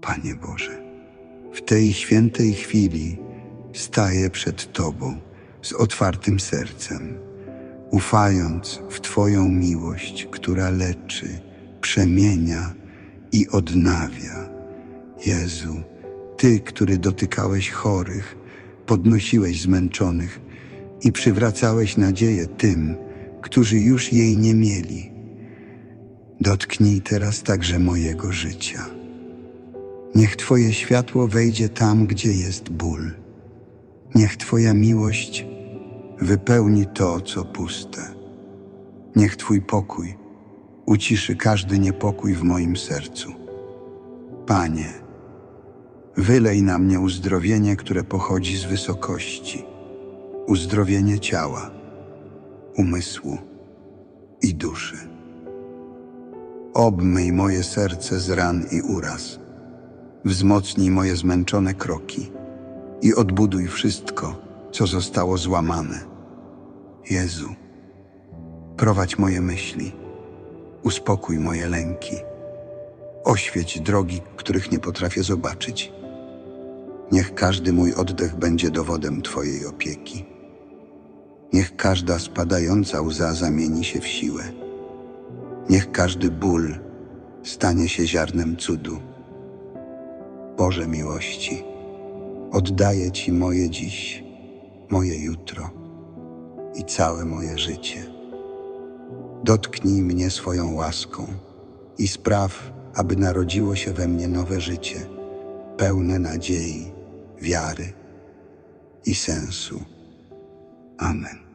Panie Boże, w tej świętej chwili staję przed Tobą z otwartym sercem, ufając w Twoją miłość, która leczy, przemienia i odnawia. Jezu, Ty, który dotykałeś chorych, podnosiłeś zmęczonych i przywracałeś nadzieję tym, którzy już jej nie mieli. Dotknij teraz także mojego życia. Niech Twoje światło wejdzie tam, gdzie jest ból. Niech Twoja miłość wypełni to, co puste. Niech Twój pokój uciszy każdy niepokój w moim sercu. Panie, wylej na mnie uzdrowienie, które pochodzi z wysokości, uzdrowienie ciała, umysłu i duszy. Obmyj moje serce z ran i uraz, wzmocnij moje zmęczone kroki i odbuduj wszystko, co zostało złamane. Jezu, prowadź moje myśli, uspokój moje lęki, oświeć drogi, których nie potrafię zobaczyć. Niech każdy mój oddech będzie dowodem Twojej opieki. Niech każda spadająca łza zamieni się w siłę. Niech każdy ból stanie się ziarnem cudu. Boże miłości, oddaję Ci moje dziś, moje jutro i całe moje życie. Dotknij mnie swoją łaską i spraw, aby narodziło się we mnie nowe życie, pełne nadziei, wiary i sensu. Amen.